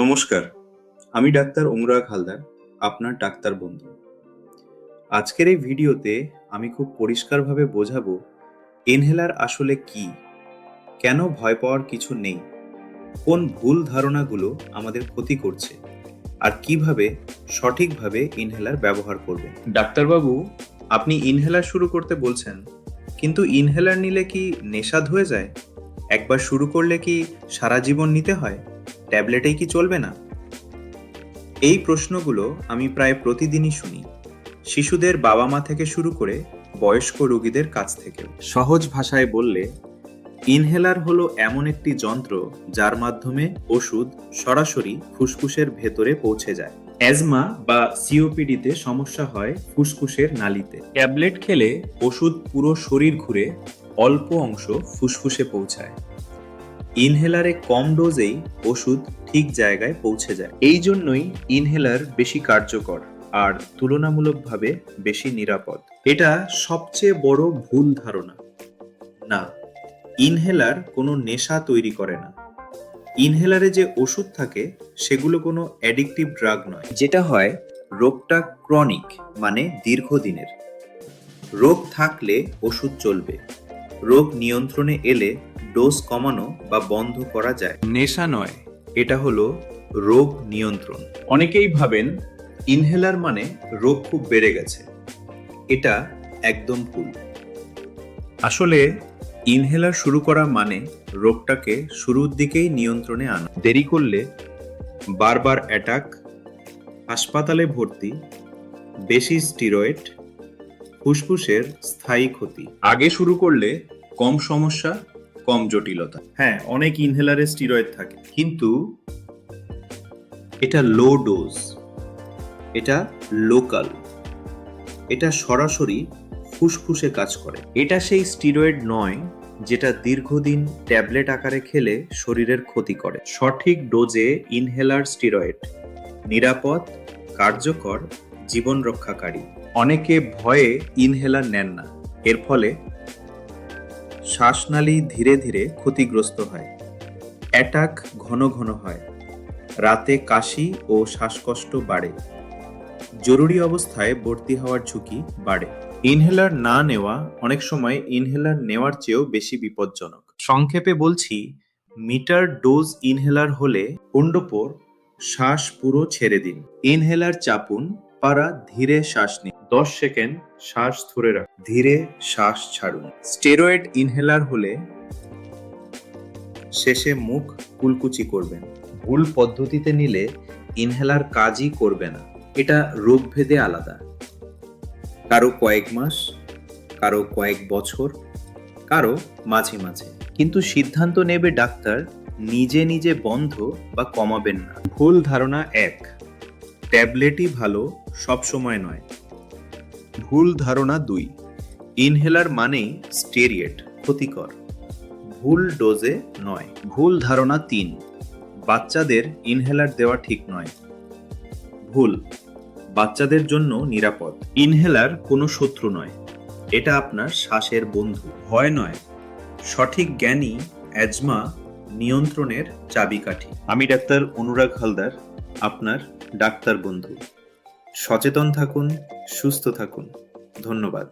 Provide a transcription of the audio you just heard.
নমস্কার, আমি ডাক্তার অনুরাগ হালদার, আপনার ডাক্তার বন্ধু। আজকের এই ভিডিওতে আমি খুব পরিষ্কারভাবে বোঝাবো ইনহেলার আসলে কি, কেন ভয় পাওয়ার কিছু নেই, কোন ভুল ধারণাগুলো আমাদের ক্ষতি করছে, আর কীভাবে সঠিকভাবে ইনহেলার ব্যবহার করবেন। ডাক্তারবাবু, আপনি ইনহেলার শুরু করতে বলছেন, কিন্তু ইনহেলার নিলে কি নেশা হয়ে যায়? একবার শুরু করলে কি সারা জীবন নিতে হয়? ট্যাবলেটেই কি চলবে না? এই প্রশ্নগুলো আমি প্রায় প্রতিদিনই শুনি। শিশুদের বাবা মা থেকে শুরু করে বয়স্ক রোগীদের কাছ থেকেও সহজ ভাষায় বললে, ইনহেলার হলো এমন একটি যন্ত্র যার মাধ্যমে ওষুধ সরাসরি ফুসফুসের ভেতরে পৌঁছে যায়। অ্যাজমা বা সিওপিডিতে সমস্যা হয় ফুসফুসের নালিতে। ট্যাবলেট খেলে ওষুধ পুরো শরীর ঘুরে অল্প অংশ ফুসফুসে পৌঁছায়। ইনহেলারে কম ডোজেই ওষুধ ঠিক জায়গায় পৌঁছে যায়। এই জন্যই ইনহেলার বেশি কার্যকর আর তুলনামূলকভাবে বেশি নিরাপদ। এটা সবচেয়ে বড় ভুল ধারণা। না, ইনহেলার কোনো নেশা তৈরি করে না। ইনহেলারে যে ওষুধ থাকে, সেগুলো কোনো অ্যাডিকটিভ ড্রাগ নয়। যেটা হয়, রোগটা ক্রনিক মানে দীর্ঘদিনের। রোগ থাকলে ওষুধ চলবে। রোগ নিয়ন্ত্রণে এলে ডোজ কমানো বা বন্ধ করা যায়। নেশা নয়, এটা হলো রোগ নিয়ন্ত্রণ। অনেকেই ভাবেন ইনহেলার মানে রোগ খুব বেড়ে গেছে। এটা একদম ভুল। আসলে ইনহেলার শুরু করা মানে রোগটাকে শুরুর দিকেই নিয়ন্ত্রণে আনা। দেরি করলে বারবার অ্যাটাক, হাসপাতালে ভর্তি, বেশি স্টিরয়েড, ফুসফুসের স্থায়ী ক্ষতি। আগে শুরু করলে কম সমস্যা কম জটিলতা। হ্যাঁ অনেক ইনহেলারে স্টিরয়েড থাকে। কিন্তু এটা লো ডোজ এটা লোকাল এটা সরাসরি ফুসফুসে কাজ করে। এটা সেই স্টিরয়েড নয় যেটা দীর্ঘদিন ট্যাবলেট আকারে খেলে শরীরের ক্ষতি করে। সঠিক ডোজে ইনহেলার স্টিরয়েড নিরাপদ কার্যকর জীবন রক্ষাকারী। অনেকে ভয়ে ইনহেলার নেন না। এর ফলে শ্বাসনালী ধীরে ধীরে ক্ষতিগ্রস্ত হয়। অ্যাটাক ঘন ঘন হয়। রাতে কাশি ও শ্বাসকষ্ট বাড়ে। জরুরি অবস্থায় ভর্তি হওয়ার ঝুঁকি বাড়ে। ইনহেলার না নেওয়া অনেক সময় ইনহেলার নেওয়ার চেয়েও বেশি বিপজ্জনক। সংক্ষেপে বলছি, মিটার ডোজ ইনহেলার হলে কুণ্ডপোর শ্বাস পুরো ছেড়ে দিন। ইনহেলার চাপুন পারা, ধীরে শ্বাস নিন। দশ সেকেন্ড শ্বাস ধরে রাখ ধীরে শ্বাস ছাড়ুন। স্টেরয়েড ইনহেলার হলে শেষে মুখ কুলকুচি করবেন। ভুল পদ্ধতিতে নিলে ইনহেলার কাজই করবে না। এটা রোগভেদে আলাদা। কারও কয়েক মাস, কারও কয়েক বছর, কারও মাঝে মাঝে। কিন্তু সিদ্ধান্ত নেবে ডাক্তার, নিজে নিজে বন্ধ বা কমাবেন না। ভুল ধারণা এক। ট্যাবলেটই ভালো সব সময় নয়। ভুল ধারণা দুই। ইনহেলার মানেই স্টেরিয়েট ক্ষতিকর। ভুল ডোজে নয়। ভুল ধারণা তিন। বাচ্চাদের ইনহেলার দেওয়া ঠিক নয়। ভুল। বাচ্চাদের জন্য নিরাপদ। ইনহেলার কোনো শত্রু নয়। এটা আপনার শ্বাসের বন্ধু। ভয় নয়। সঠিক জ্ঞানই অ্যাজমা নিয়ন্ত্রণের চাবিকাঠি। আমি ডাক্তার অনুরাগ হালদার। আপনার ডাক্তার বন্ধু। সচেতন থাকুন সুস্থ থাকুন। ধন্যবাদ।